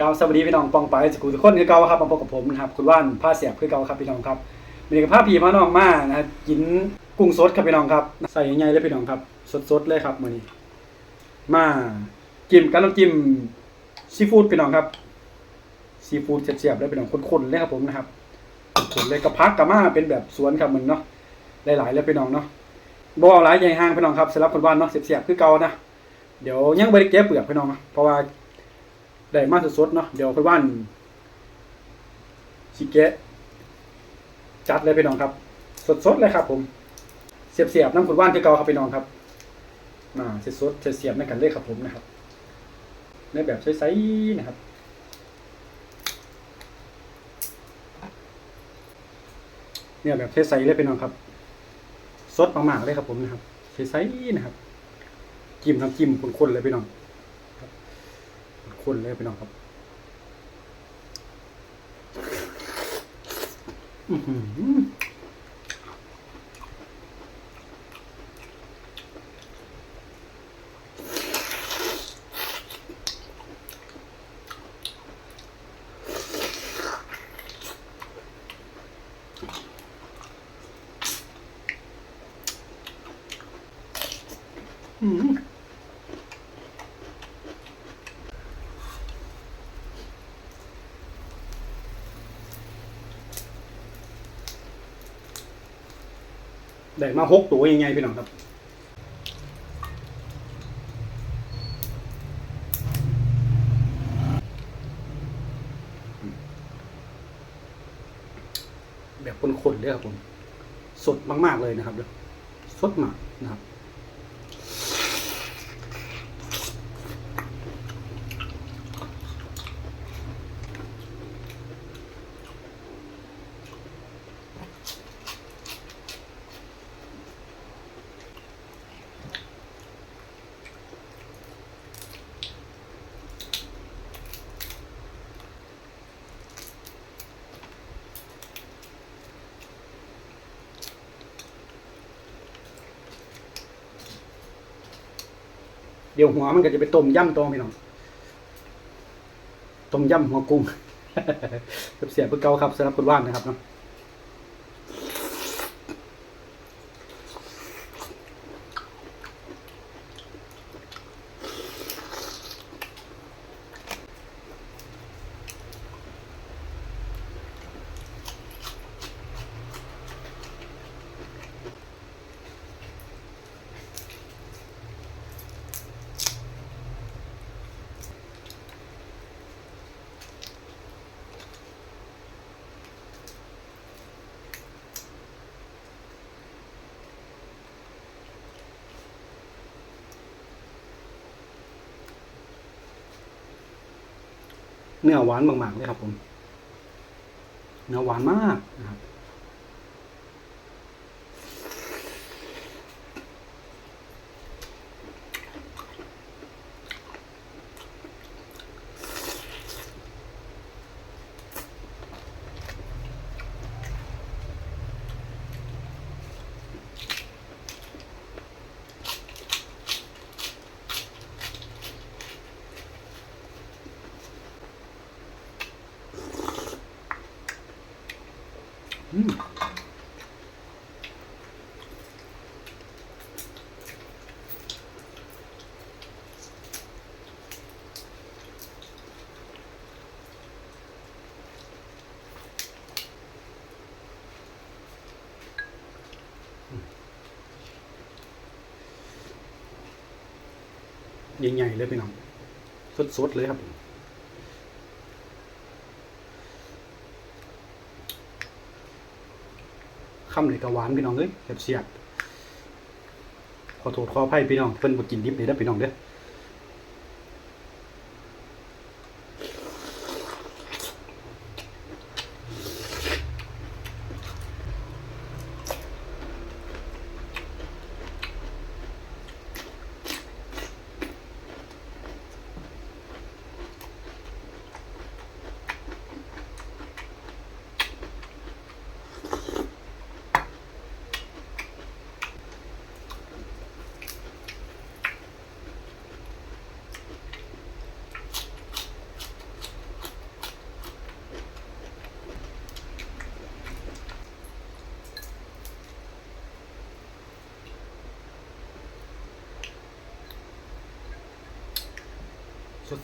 กล่าวสวัสดีพี่น้องปองไปสกุลทุกคนคือเก่าครับมาพบกับผมนะครับคุณว่านผ้าเสียบคือเก่าครับพี่น้องครับมีกับผ้าพีมาน้องมานะครับกินกุ้งสดครับพี่น้องครับ ใส่ยังไงเลยพี่น้องครับ สดๆเลยครับมื้อนี้ มาจิ้มกับน้ำจิ้มซีฟู้ดพี่น้องครับซีฟู้ดเสียบๆเลยพี่น้องข้นๆเลยครับผมนะครับข้นๆเลยกับพักกับมาเป็นแบบสวนครับเหมือนเนาะหลายๆเลยพี่น้องเนาะบ่เอาหลายใหญ่ห้างพี่น้องครับสำหรับคนบ้านเนาะเสียบๆคือเก่านะเดี๋ยวยังบ่ได้เก็บเปลือกพี่น้องเพราะว่า ได้มาสดๆเนาะเดี๋ยวค่อยว่านชิเกะจัดเลยพี่น้องครับ สดๆเลยครับ ผม เสียบๆน้ำขุดว่านที่เก่าครับพี่น้องครับมาสดเสียบๆในกันเลยครับผมนะครับ ในแบบใสๆนะครับเนี่ยแบบใสๆเลยพี่น้องครับสดมากๆเลยครับผมนะครับใสๆนะครับจิ้มน้ำจิ้มข้นๆเลยพี่น้อง คนเลยพี่น้องครับอื้อหืออื้อหือ ได้มาหกตัวยังไงพี่น้องครับแบบขนๆเลยครับผม สดมากๆเลยนะครับสดมากนะครับ เดี๋ยวหัวมันก็จะไปต้มย่ำตัวพี่น้องต้มย่ำหัวกุ้งเสียบเพื่อเกาครับสำหรับคุณว่านนะครับเนาะ เนื้อหวานมากๆเลยครับผม เนื้อหวานมากนะครับ ใหญ่ๆเลยพี่น้องสดๆเลยครับ ผมคำเลยกะหวานพี่น้องเอ้ยเสียบขอโทษขออภัยพี่น้องเพิ่นบ่กินดิบเลยนะพี่น้องเด้อ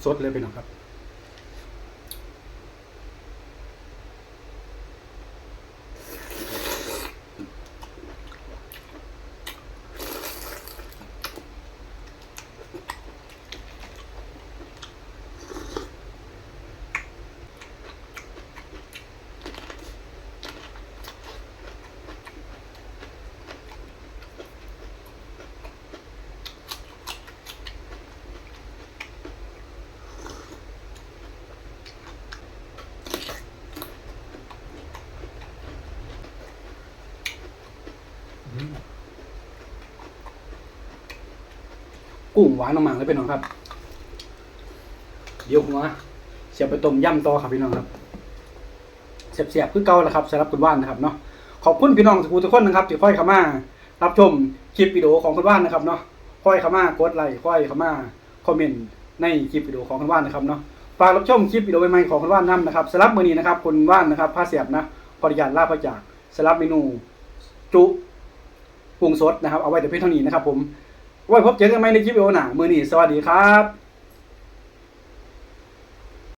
สดๆเลยไปหน่อยครับ กุ้งหวานมากๆเลยพี่น้องครับ เดี๋ยวหัวเสียบไปต้มยำต่อครับพี่น้องครับเสียบๆคือเก่าแหละครับสำหรับคุณว่านนะครับเนาะขอบคุณพี่น้องทุกคนนะครับที่ค่อยเข้ามารับชมคลิปวิดีโอของคุณว่านนะครับเนาะค่อยเข้ามากดไลค์ค่อยเข้ามาคอมเมนต์ในคลิปวิดีโอของคุณว่านนะครับเนาะฝากรับชมคลิปวิดีโอใหม่ๆของคุณว่านนํนะครับสำหรับมื้อนี้นะครับคุณว่านนะครับผ้าเสียบนะขออนุญาตลาพระจากสำหรับเมนูจุปรุงสดนะครับเอาไว้แต่เพียงเท่านี้นะครับผม ไว้พบเจอกันใหม่ในคลิปวิดีโอหน้ามื้อนี้สวัสดีครับ